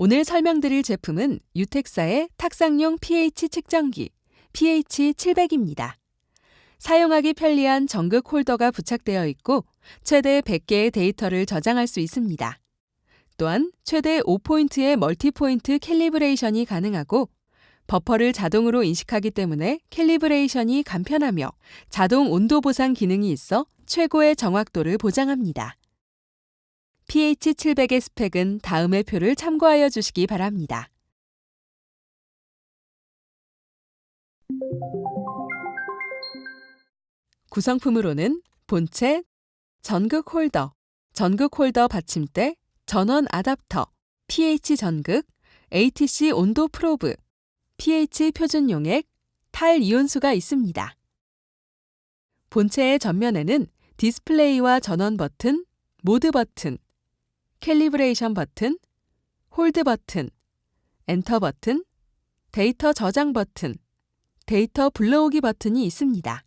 오늘 설명드릴 제품은 유텍사의 탁상용 pH 측정기 pH 700입니다. 사용하기 편리한 전극 홀더가 부착되어 있고 최대 100개의 데이터를 저장할 수 있습니다. 또한 최대 5포인트의 멀티포인트 캘리브레이션이 가능하고 버퍼를 자동으로 인식하기 때문에 캘리브레이션이 간편하며 자동 온도 보상 기능이 있어 최고의 정확도를 보장합니다. pH 700의 스펙은 다음의 표를 참고하여 주시기 바랍니다. 구성품으로는 본체, 전극 홀더, 전극 홀더 받침대, 전원 아답터, pH 전극, ATC 온도 프로브, pH 표준 용액, 탈 이온수가 있습니다. 본체의 전면에는 디스플레이와 전원 버튼, 모드 버튼, 캘리브레이션 버튼, 홀드 버튼, 엔터 버튼, 데이터 저장 버튼, 데이터 불러오기 버튼이 있습니다.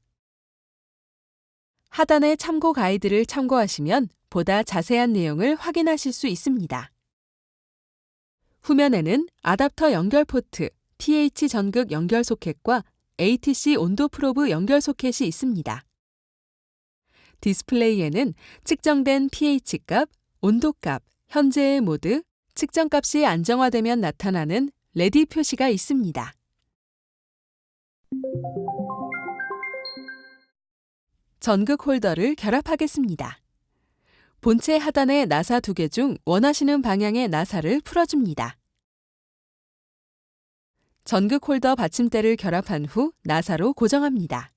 하단의 참고 가이드를 참고하시면 보다 자세한 내용을 확인하실 수 있습니다. 후면에는 아답터 연결 포트, pH 전극 연결 소켓과 ATC 온도 프로브 연결 소켓이 있습니다. 디스플레이에는 측정된 pH 값, 온도 값, 현재의 모드, 측정 값이 안정화되면 나타나는 레디 표시가 있습니다. 전극 홀더를 결합하겠습니다. 본체 하단의 나사 두 개 중 원하시는 방향의 나사를 풀어줍니다. 전극 홀더 받침대를 결합한 후 나사로 고정합니다.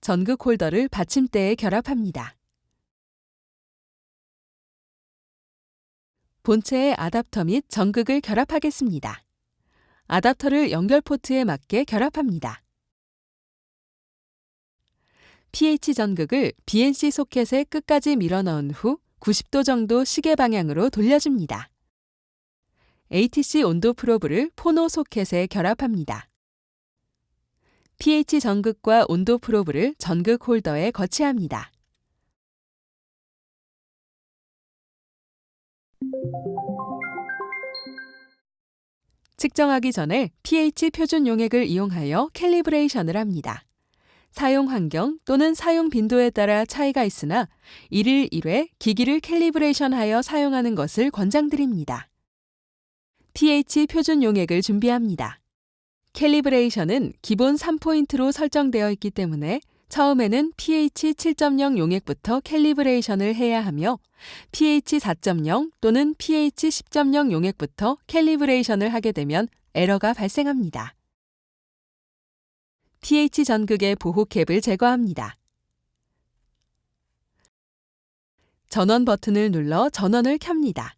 전극 홀더를 받침대에 결합합니다. 본체의 아답터 및 전극을 결합하겠습니다. 아답터를 연결 포트에 맞게 결합합니다. pH 전극을 BNC 소켓의 끝까지 밀어 넣은 후 90도 정도 시계 방향으로 돌려줍니다. ATC 온도 프로브를 포노 소켓에 결합합니다. pH 전극과 온도 프로브를 전극 홀더에 거치합니다. 측정하기 전에 pH 표준 용액을 이용하여 캘리브레이션을 합니다. 사용 환경 또는 사용 빈도에 따라 차이가 있으나 1일 1회 기기를 캘리브레이션하여 사용하는 것을 권장드립니다. pH 표준 용액을 준비합니다. 캘리브레이션은 기본 3포인트로 설정되어 있기 때문에 처음에는 pH 7.0 용액부터 캘리브레이션을 해야 하며 pH 4.0 또는 pH 10.0 용액부터 캘리브레이션을 하게 되면 에러가 발생합니다. pH 전극의 보호 캡을 제거합니다. 전원 버튼을 눌러 전원을 켭니다.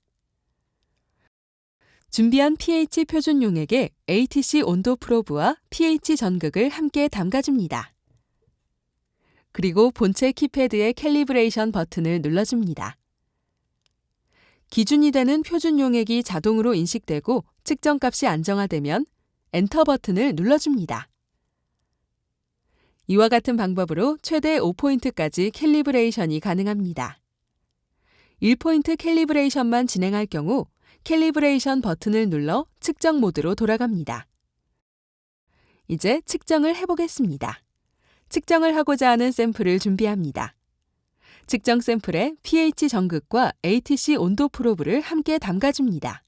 준비한 pH 표준 용액에 ATC 온도 프로브와 pH 전극을 함께 담가줍니다. 그리고 본체 키패드의 캘리브레이션 버튼을 눌러줍니다. 기준이 되는 표준 용액이 자동으로 인식되고 측정값이 안정화되면 엔터 버튼을 눌러줍니다. 이와 같은 방법으로 최대 5포인트까지 캘리브레이션이 가능합니다. 1포인트 캘리브레이션만 진행할 경우 캘리브레이션 버튼을 눌러 측정 모드로 돌아갑니다. 이제 측정을 해보겠습니다. 측정을 하고자 하는 샘플을 준비합니다. 측정 샘플에 pH 전극과 ATC 온도 프로브를 함께 담가줍니다.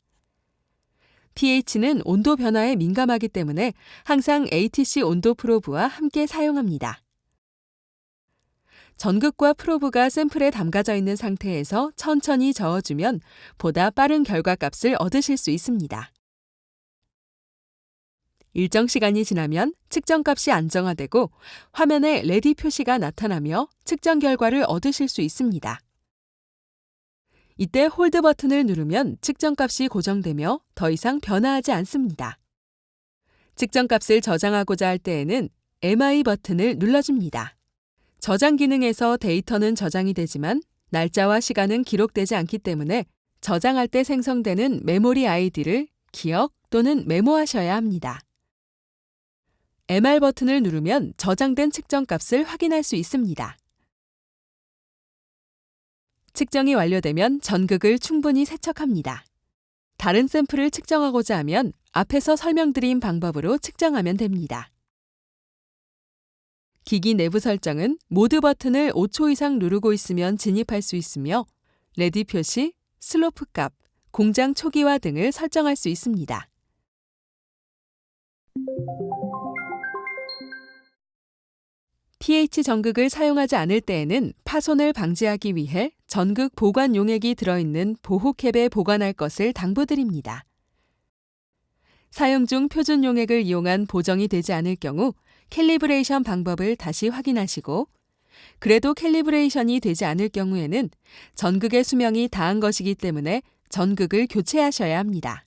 pH는 온도 변화에 민감하기 때문에 항상 ATC 온도 프로브와 함께 사용합니다. 전극과 프로브가 샘플에 담가져 있는 상태에서 천천히 저어주면 보다 빠른 결과값을 얻으실 수 있습니다. 일정 시간이 지나면 측정값이 안정화되고 화면에 레디 표시가 나타나며 측정 결과를 얻으실 수 있습니다. 이때 홀드 버튼을 누르면 측정값이 고정되며 더 이상 변화하지 않습니다. 측정값을 저장하고자 할 때에는 MI 버튼을 눌러줍니다. 저장 기능에서 데이터는 저장이 되지만 날짜와 시간은 기록되지 않기 때문에 저장할 때 생성되는 메모리 아이디를 기억 또는 메모하셔야 합니다. MR 버튼을 누르면 저장된 측정 값을 확인할 수 있습니다. 측정이 완료되면 전극을 충분히 세척합니다. 다른 샘플을 측정하고자 하면 앞에서 설명드린 방법으로 측정하면 됩니다. 기기 내부 설정은 모드 버튼을 5초 이상 누르고 있으면 진입할 수 있으며 레디 표시, 슬로프 값, 공장 초기화 등을 설정할 수 있습니다. pH 전극을 사용하지 않을 때에는 파손을 방지하기 위해 전극 보관 용액이 들어있는 보호캡에 보관할 것을 당부드립니다. 사용 중 표준 용액을 이용한 보정이 되지 않을 경우 캘리브레이션 방법을 다시 확인하시고 그래도 캘리브레이션이 되지 않을 경우에는 전극의 수명이 다한 것이기 때문에 전극을 교체하셔야 합니다.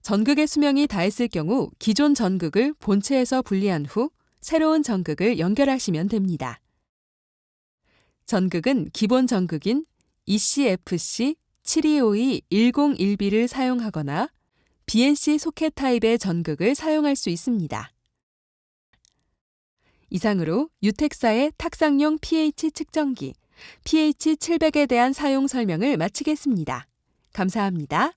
전극의 수명이 다했을 경우 기존 전극을 본체에서 분리한 후 새로운 전극을 연결하시면 됩니다. 전극은 기본 전극인 ECFC 7252-101B를 사용하거나 BNC 소켓 타입의 전극을 사용할 수 있습니다. 이상으로 유텍사의 탁상용 pH 측정기 pH 700에 대한 사용 설명을 마치겠습니다. 감사합니다.